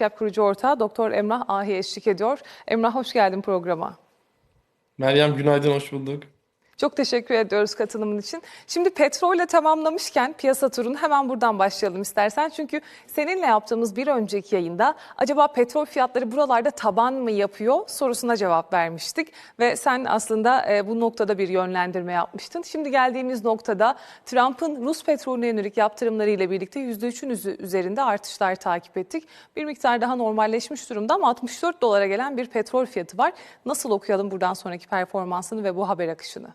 Cap kurucu ortağı Doktor Emrah Ahi eşlik ediyor. Emrah hoş geldin programa. Meryem günaydın, hoş bulduk. Çok teşekkür ediyoruz katılımın için. Şimdi petrolle tamamlamışken piyasa turunu hemen buradan başlayalım istersen. Çünkü seninle yaptığımız bir önceki yayında acaba petrol fiyatları buralarda taban mı yapıyor sorusuna cevap vermiştik. Ve sen aslında e, bu noktada bir yönlendirme yapmıştın. Şimdi geldiğimiz noktada Trump'ın Rus petrolüne yönelik yaptırımlarıyla birlikte %3'ün üzü- üzerinde artışlar takip ettik. Bir miktar daha normalleşmiş durumda ama 64 dolara gelen bir petrol fiyatı var. Nasıl okuyalım buradan sonraki performansını ve bu haber akışını?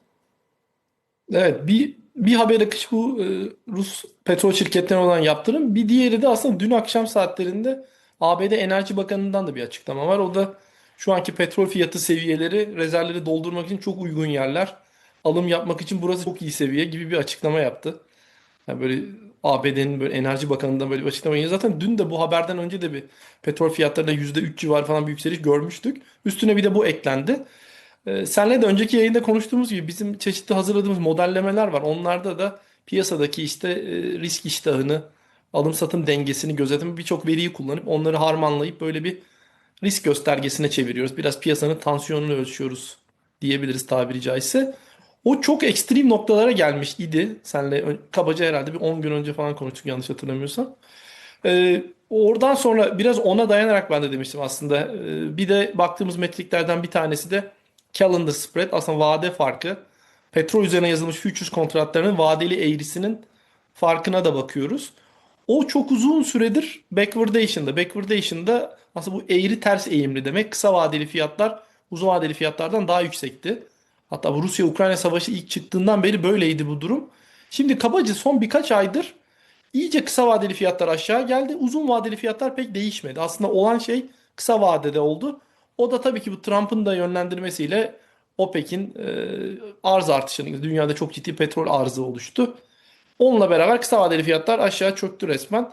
Evet, bir bir haber akışı bu e, Rus petrol şirketlerine olan yaptırım. Bir diğeri de aslında dün akşam saatlerinde ABD Enerji Bakanı'ndan da bir açıklama var. O da şu anki petrol fiyatı seviyeleri rezervleri doldurmak için çok uygun yerler. Alım yapmak için burası çok iyi seviye gibi bir açıklama yaptı. Yani böyle ABD'nin böyle Enerji Bakanı'ndan böyle bir açıklama. Yani zaten dün de bu haberden önce de bir petrol fiyatlarında %3 civarı falan bir yükseliş görmüştük. Üstüne bir de bu eklendi. Ee, senle de önceki yayında konuştuğumuz gibi bizim çeşitli hazırladığımız modellemeler var. Onlarda da piyasadaki işte e, risk iştahını, alım satım dengesini gözetimi birçok veriyi kullanıp onları harmanlayıp böyle bir risk göstergesine çeviriyoruz. Biraz piyasanın tansiyonunu ölçüyoruz diyebiliriz tabiri caizse. O çok ekstrem noktalara gelmiş idi. Senle kabaca herhalde bir 10 gün önce falan konuştuk yanlış hatırlamıyorsam. Ee, oradan sonra biraz ona dayanarak ben de demiştim aslında. Ee, bir de baktığımız metriklerden bir tanesi de calendar spread aslında vade farkı. Petrol üzerine yazılmış futures kontratlarının vadeli eğrisinin farkına da bakıyoruz. O çok uzun süredir backwardation'da. Backwardation'da aslında bu eğri ters eğimli demek. Kısa vadeli fiyatlar uzun vadeli fiyatlardan daha yüksekti. Hatta bu Rusya-Ukrayna savaşı ilk çıktığından beri böyleydi bu durum. Şimdi kabaca son birkaç aydır iyice kısa vadeli fiyatlar aşağı geldi. Uzun vadeli fiyatlar pek değişmedi. Aslında olan şey kısa vadede oldu. O da tabii ki bu Trump'ın da yönlendirmesiyle OPEC'in e, arz artışını, dünyada çok ciddi petrol arzı oluştu. Onunla beraber kısa vadeli fiyatlar aşağı çöktü resmen.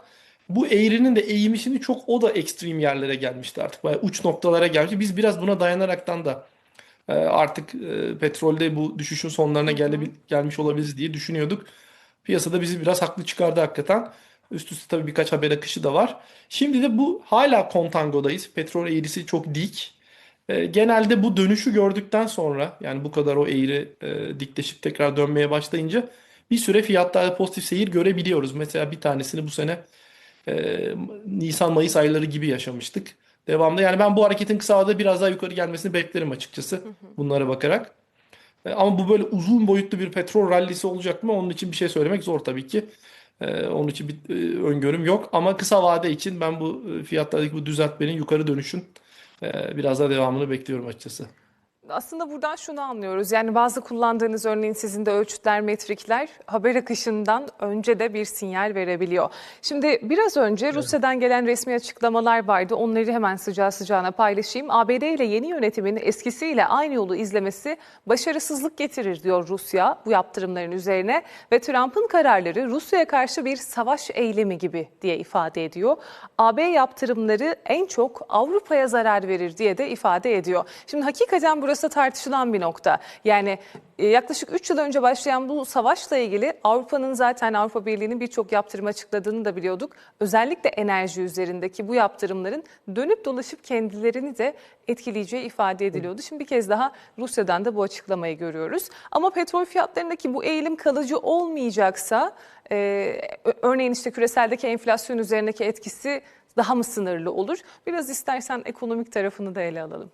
Bu eğrinin de eğimi şimdi çok o da ekstrem yerlere gelmişti artık. Bayağı uç noktalara gelmişti. Biz biraz buna dayanaraktan da e, artık e, petrolde bu düşüşün sonlarına gele- gelmiş olabiliriz diye düşünüyorduk. Piyasada bizi biraz haklı çıkardı hakikaten. Üst üste tabii birkaç haber akışı da var. Şimdi de bu hala kontangodayız. Petrol eğrisi çok dik. E, genelde bu dönüşü gördükten sonra yani bu kadar o eğri e, dikleşip tekrar dönmeye başlayınca bir süre fiyatlarda pozitif seyir görebiliyoruz. Mesela bir tanesini bu sene e, Nisan-Mayıs ayları gibi yaşamıştık. Devamlı yani ben bu hareketin kısa vadede biraz daha yukarı gelmesini beklerim açıkçası bunlara bakarak. E, Ama bu böyle uzun boyutlu bir petrol rallisi olacak mı? Onun için bir şey söylemek zor tabii ki. E, Onun için bir e, öngörüm yok. Ama kısa vade için ben bu e, fiyatlardaki bu düzeltmenin yukarı dönüşün e, biraz daha devamını bekliyorum açıkçası. Aslında buradan şunu anlıyoruz. Yani bazı kullandığınız örneğin sizin de ölçütler, metrikler haber akışından önce de bir sinyal verebiliyor. Şimdi biraz önce Rusya'dan gelen resmi açıklamalar vardı. Onları hemen sıcağı sıcağına paylaşayım. ABD ile yeni yönetimin eskisiyle aynı yolu izlemesi başarısızlık getirir diyor Rusya bu yaptırımların üzerine ve Trump'ın kararları Rusya'ya karşı bir savaş eylemi gibi diye ifade ediyor. AB yaptırımları en çok Avrupa'ya zarar verir diye de ifade ediyor. Şimdi hakikaten burası tartışılan bir nokta. Yani e, yaklaşık 3 yıl önce başlayan bu savaşla ilgili Avrupa'nın zaten Avrupa Birliği'nin birçok yaptırım açıkladığını da biliyorduk. Özellikle enerji üzerindeki bu yaptırımların dönüp dolaşıp kendilerini de etkileyeceği ifade ediliyordu. Şimdi bir kez daha Rusya'dan da bu açıklamayı görüyoruz. Ama petrol fiyatlarındaki bu eğilim kalıcı olmayacaksa e, örneğin işte küreseldeki enflasyon üzerindeki etkisi daha mı sınırlı olur? Biraz istersen ekonomik tarafını da ele alalım.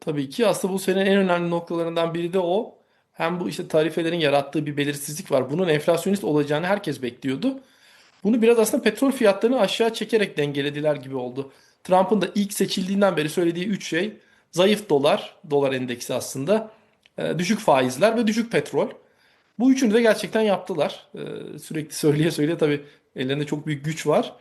Tabii ki aslında bu senenin en önemli noktalarından biri de o. Hem bu işte tarifelerin yarattığı bir belirsizlik var. Bunun enflasyonist olacağını herkes bekliyordu. Bunu biraz aslında petrol fiyatlarını aşağı çekerek dengelediler gibi oldu. Trump'ın da ilk seçildiğinden beri söylediği üç şey zayıf dolar, dolar endeksi aslında, e, düşük faizler ve düşük petrol. Bu üçünü de gerçekten yaptılar. E, sürekli söyleye söyleye tabii ellerinde çok büyük güç var.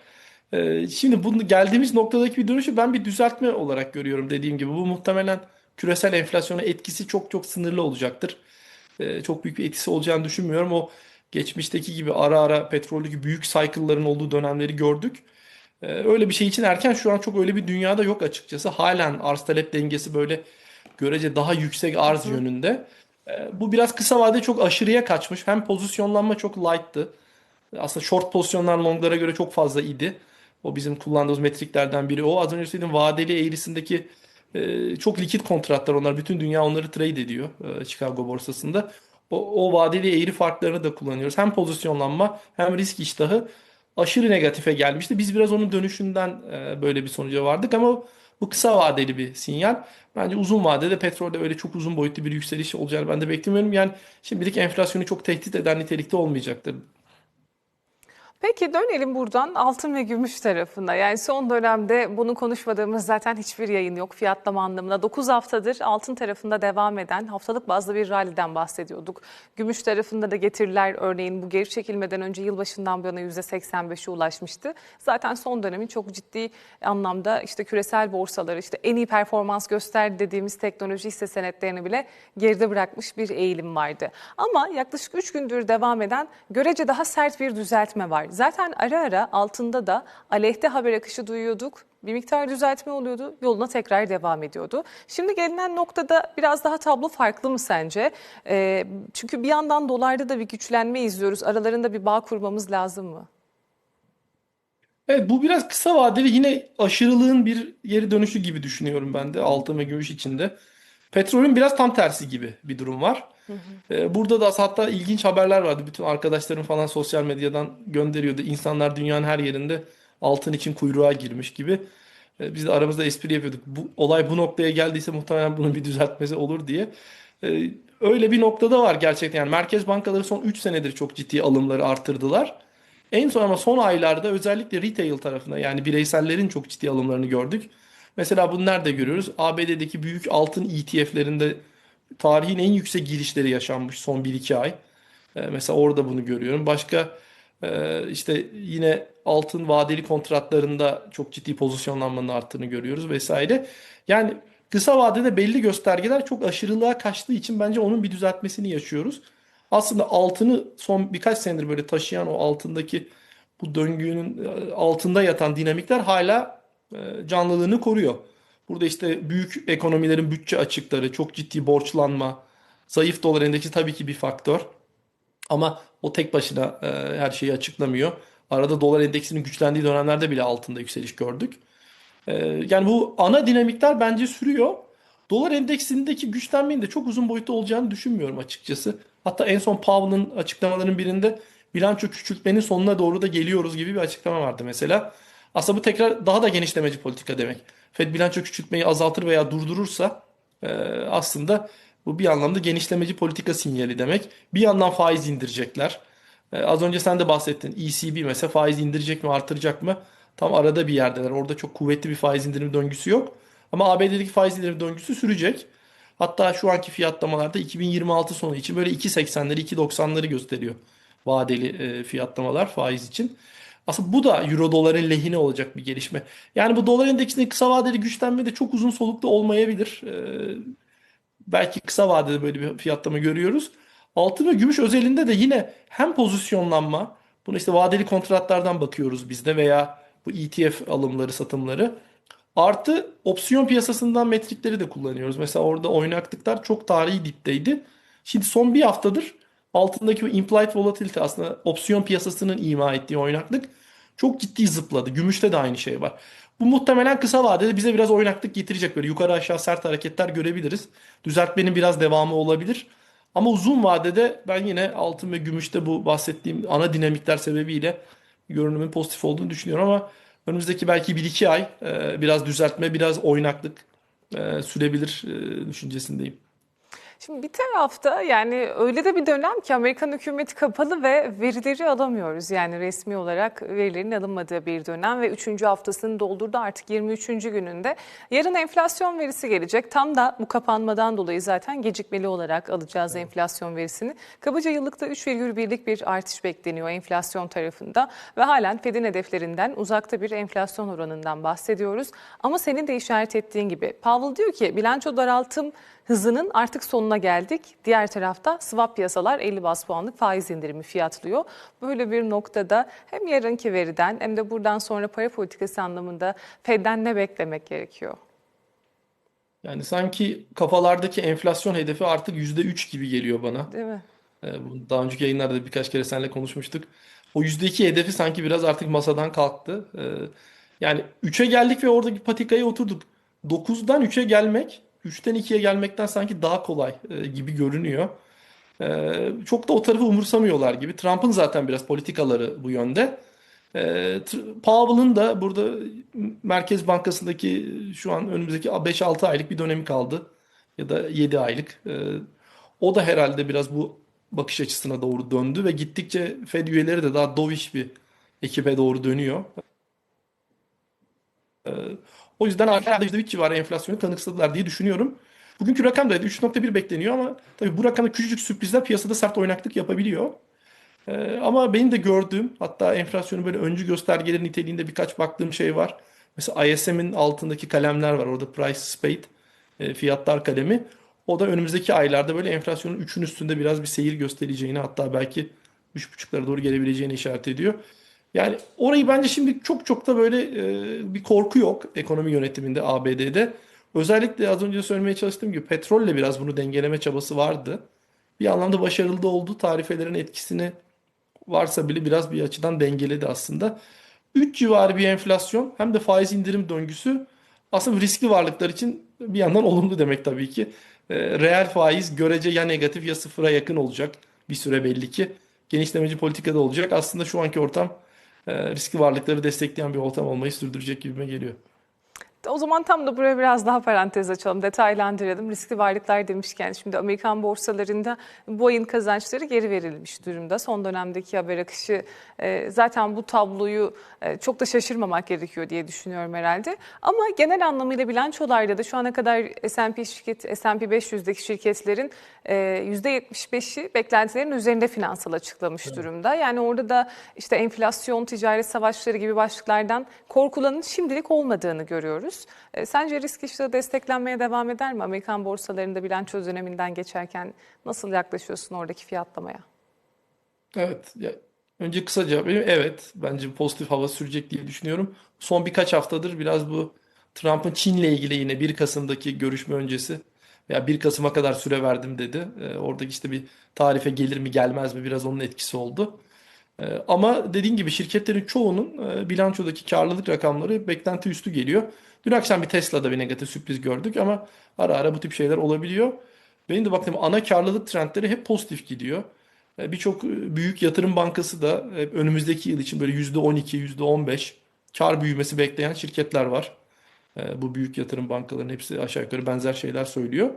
E, şimdi bunu geldiğimiz noktadaki bir dönüşü ben bir düzeltme olarak görüyorum dediğim gibi. Bu muhtemelen küresel enflasyona etkisi çok çok sınırlı olacaktır. E, çok büyük bir etkisi olacağını düşünmüyorum. O geçmişteki gibi ara ara petroldeki büyük cycle'ların olduğu dönemleri gördük. E, öyle bir şey için erken şu an çok öyle bir dünyada yok açıkçası. Halen arz talep dengesi böyle görece daha yüksek arz yönünde. E, bu biraz kısa vadede çok aşırıya kaçmış. Hem pozisyonlanma çok light'tı. Aslında short pozisyonlar longlara göre çok fazla idi. O bizim kullandığımız metriklerden biri o. Az önce söylediğim vadeli eğrisindeki e, çok likit kontratlar onlar. Bütün dünya onları trade ediyor e, Chicago borsasında. O, o vadeli eğri farklarını da kullanıyoruz. Hem pozisyonlanma hem risk iştahı aşırı negatife gelmişti. Biz biraz onun dönüşünden e, böyle bir sonuca vardık ama bu kısa vadeli bir sinyal. Bence uzun vadede petrolde öyle çok uzun boyutlu bir yükseliş olacağını ben de beklemiyorum. Yani şimdilik enflasyonu çok tehdit eden nitelikte olmayacaktır. Peki dönelim buradan altın ve gümüş tarafına. Yani son dönemde bunu konuşmadığımız zaten hiçbir yayın yok fiyatlama anlamında. 9 haftadır altın tarafında devam eden haftalık bazlı bir ralliden bahsediyorduk. Gümüş tarafında da getiriler örneğin bu geri çekilmeden önce yılbaşından bu yana %85'e ulaşmıştı. Zaten son dönemin çok ciddi anlamda işte küresel borsaları işte en iyi performans gösterdi dediğimiz teknoloji hisse senetlerini bile geride bırakmış bir eğilim vardı. Ama yaklaşık 3 gündür devam eden görece daha sert bir düzeltme var. Zaten ara ara altında da aleyhte haber akışı duyuyorduk. Bir miktar düzeltme oluyordu, yoluna tekrar devam ediyordu. Şimdi gelinen noktada biraz daha tablo farklı mı sence? Ee, çünkü bir yandan dolarda da bir güçlenme izliyoruz. Aralarında bir bağ kurmamız lazım mı? Evet bu biraz kısa vadeli yine aşırılığın bir geri dönüşü gibi düşünüyorum ben de altın ve gümüş içinde. Petrolün biraz tam tersi gibi bir durum var. Ee, Burada da hatta ilginç haberler vardı. Bütün arkadaşlarım falan sosyal medyadan gönderiyordu. İnsanlar dünyanın her yerinde altın için kuyruğa girmiş gibi. Ee, Biz de aramızda espri yapıyorduk. Bu olay bu noktaya geldiyse muhtemelen bunun bir düzeltmesi olur diye. Ee, Öyle bir noktada var gerçekten. Yani merkez bankaları son 3 senedir çok ciddi alımları artırdılar. En son ama son aylarda özellikle retail tarafına yani bireysellerin çok ciddi alımlarını gördük. Mesela bunu nerede görüyoruz? ABD'deki büyük altın ETF'lerinde tarihin en yüksek girişleri yaşanmış son 1-2 ay. Ee, mesela orada bunu görüyorum. Başka e, işte yine altın vadeli kontratlarında çok ciddi pozisyonlanmanın arttığını görüyoruz vesaire. Yani kısa vadede belli göstergeler çok aşırılığa kaçtığı için bence onun bir düzeltmesini yaşıyoruz. Aslında altını son birkaç senedir böyle taşıyan o altındaki bu döngünün e, altında yatan dinamikler hala canlılığını koruyor. Burada işte büyük ekonomilerin bütçe açıkları, çok ciddi borçlanma, zayıf dolar endeksi tabii ki bir faktör. Ama o tek başına e, her şeyi açıklamıyor. Arada dolar endeksinin güçlendiği dönemlerde bile altında yükseliş gördük. E, yani bu ana dinamikler bence sürüyor. Dolar endeksindeki güçlenmenin de çok uzun boyutta olacağını düşünmüyorum açıkçası. Hatta en son Powell'ın açıklamalarının birinde bilanço küçültmenin sonuna doğru da geliyoruz gibi bir açıklama vardı mesela. Aslında bu tekrar daha da genişlemeci politika demek. Fed bilanço küçültmeyi azaltır veya durdurursa e, aslında bu bir anlamda genişlemeci politika sinyali demek. Bir yandan faiz indirecekler. E, az önce sen de bahsettin. ECB mesela faiz indirecek mi artıracak mı? Tam arada bir yerdeler. Orada çok kuvvetli bir faiz indirimi döngüsü yok. Ama ABD'deki faiz indirimi döngüsü sürecek. Hatta şu anki fiyatlamalarda 2026 sonu için böyle 2.80'leri 2.90'ları gösteriyor vadeli e, fiyatlamalar faiz için. Aslında bu da euro doların lehine olacak bir gelişme. Yani bu dolar endeksinin kısa vadeli güçlenme de çok uzun soluklu olmayabilir. E, belki kısa vadede böyle bir fiyatlama görüyoruz. Altın ve gümüş özelinde de yine hem pozisyonlanma, bunu işte vadeli kontratlardan bakıyoruz biz de veya bu ETF alımları, satımları. Artı opsiyon piyasasından metrikleri de kullanıyoruz. Mesela orada oynaklıklar çok tarihi dipteydi. Şimdi son bir haftadır altındaki o implied volatility aslında opsiyon piyasasının ima ettiği oynaklık çok ciddi zıpladı. Gümüşte de aynı şey var. Bu muhtemelen kısa vadede bize biraz oynaklık getirecek. Böyle yukarı aşağı sert hareketler görebiliriz. Düzeltmenin biraz devamı olabilir. Ama uzun vadede ben yine altın ve gümüşte bu bahsettiğim ana dinamikler sebebiyle görünümün pozitif olduğunu düşünüyorum ama önümüzdeki belki 1-2 ay e, biraz düzeltme, biraz oynaklık e, sürebilir e, düşüncesindeyim. Şimdi bir tarafta yani öyle de bir dönem ki Amerikan hükümeti kapalı ve verileri alamıyoruz. Yani resmi olarak verilerin alınmadığı bir dönem ve 3. haftasını doldurdu artık 23. gününde. Yarın enflasyon verisi gelecek. Tam da bu kapanmadan dolayı zaten gecikmeli olarak alacağız enflasyon verisini. Kabaca yıllıkta 3,1'lik bir artış bekleniyor enflasyon tarafında ve halen Fed'in hedeflerinden uzakta bir enflasyon oranından bahsediyoruz. Ama senin de işaret ettiğin gibi Powell diyor ki bilanço daraltım hızının artık sonuna geldik. Diğer tarafta swap piyasalar 50 bas puanlık faiz indirimi fiyatlıyor. Böyle bir noktada hem yarınki veriden hem de buradan sonra para politikası anlamında Fed'den ne beklemek gerekiyor? Yani sanki kafalardaki enflasyon hedefi artık %3 gibi geliyor bana. Değil mi? Ee, Daha önceki yayınlarda da birkaç kere seninle konuşmuştuk. O %2 hedefi sanki biraz artık masadan kalktı. Ee, Yani 3'e geldik ve oradaki patikaya oturduk. 9'dan 3'e gelmek, 3'ten 2'ye gelmekten sanki daha kolay e, gibi görünüyor. E, çok da o tarafı umursamıyorlar gibi. Trump'ın zaten biraz politikaları bu yönde. E, Powell'ın da burada Merkez Bankası'ndaki şu an önümüzdeki 5-6 aylık bir dönemi kaldı. Ya da 7 aylık. E, o da herhalde biraz bu bakış açısına doğru döndü ve gittikçe Fed üyeleri de daha dovish bir ekibe doğru dönüyor. Ee, O yüzden herhalde %3 civarı enflasyonu kanıksadılar diye düşünüyorum. Bugünkü rakam da 3.1 bekleniyor ama tabii bu rakamda küçücük sürprizler piyasada sert oynaklık yapabiliyor. Ee, ama benim de gördüğüm hatta enflasyonun böyle öncü göstergeleri niteliğinde birkaç baktığım şey var. Mesela ISM'in altındaki kalemler var. Orada Price Spade e, fiyatlar kalemi. O da önümüzdeki aylarda böyle enflasyonun 3'ün üstünde biraz bir seyir göstereceğini hatta belki 3.5'lara doğru gelebileceğini işaret ediyor. Yani orayı bence şimdi çok çok da böyle e, bir korku yok ekonomi yönetiminde ABD'de. Özellikle az önce söylemeye çalıştığım gibi petrolle biraz bunu dengeleme çabası vardı. Bir anlamda başarılı da oldu. Tarifelerin etkisini varsa bile biraz bir açıdan dengeledi aslında. 3 civarı bir enflasyon hem de faiz indirim döngüsü aslında riskli varlıklar için bir yandan olumlu demek tabii ki. E, reel faiz görece ya negatif ya sıfıra yakın olacak bir süre belli ki. Genişlemeci politikada olacak. Aslında şu anki ortam riskli varlıkları destekleyen bir ortam olmayı sürdürecek gibime geliyor. O zaman tam da buraya biraz daha parantez açalım, detaylandıralım. Riskli varlıklar demişken şimdi Amerikan borsalarında bu ayın kazançları geri verilmiş durumda. Son dönemdeki haber akışı e, zaten bu tabloyu e, çok da şaşırmamak gerekiyor diye düşünüyorum herhalde. Ama genel anlamıyla bilançolarda da şu ana kadar S&P şirket S&P 500'deki şirketlerin e, %75'i beklentilerin üzerinde finansal açıklamış durumda. Yani orada da işte enflasyon, ticaret savaşları gibi başlıklardan korkulanın şimdilik olmadığını görüyoruz. E, Sence risk iştahı desteklenmeye devam eder mi? Amerikan borsalarında bilanço döneminden geçerken nasıl yaklaşıyorsun oradaki fiyatlamaya? Evet. Ya, önce kısa cevap. Evet. Bence pozitif hava sürecek diye düşünüyorum. Son birkaç haftadır biraz bu Trump'ın Çin'le ilgili yine 1 Kasım'daki görüşme öncesi veya 1 Kasım'a kadar süre verdim dedi. Ee, oradaki işte bir tarife gelir mi gelmez mi biraz onun etkisi oldu. Ee, ama dediğin gibi şirketlerin çoğunun e, bilançodaki karlılık rakamları beklenti üstü geliyor. Dün akşam bir Tesla'da bir negatif sürpriz gördük ama ara ara bu tip şeyler olabiliyor. Benim de baktığım ana karlılık trendleri hep pozitif gidiyor. E, Birçok e, büyük yatırım bankası da önümüzdeki yıl için böyle %12, %15 kar büyümesi bekleyen şirketler var. E, Bu büyük yatırım bankalarının hepsi aşağı yukarı benzer şeyler söylüyor.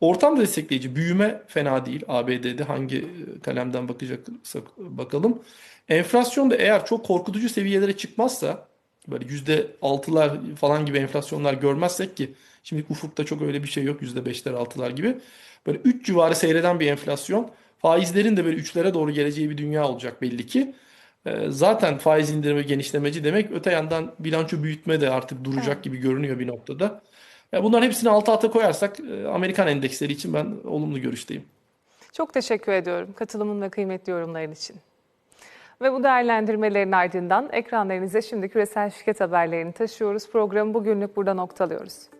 Ortam da destekleyici. Büyüme fena değil. ABD'de hangi e, kalemden bakacaksak bakalım. Enflasyon da eğer çok korkutucu seviyelere çıkmazsa böyle %6'lar falan gibi enflasyonlar görmezsek ki şimdi ufukta çok öyle bir şey yok %5'ler 6'lar gibi. Böyle 3 civarı seyreden bir enflasyon faizlerin de böyle 3'lere doğru geleceği bir dünya olacak belli ki. Ee, Zaten faiz indirimi genişlemeci demek öte yandan bilanço büyütme de artık duracak gibi görünüyor bir noktada. Ya bunların hepsini alt alta koyarsak e, Amerikan endeksleri için ben olumlu görüşteyim. Çok teşekkür ediyorum katılımın ve kıymetli yorumların için. Ve bu değerlendirmelerin ardından ekranlarınıza şimdi küresel şirket haberlerini taşıyoruz. Programı bugünlük burada noktalıyoruz.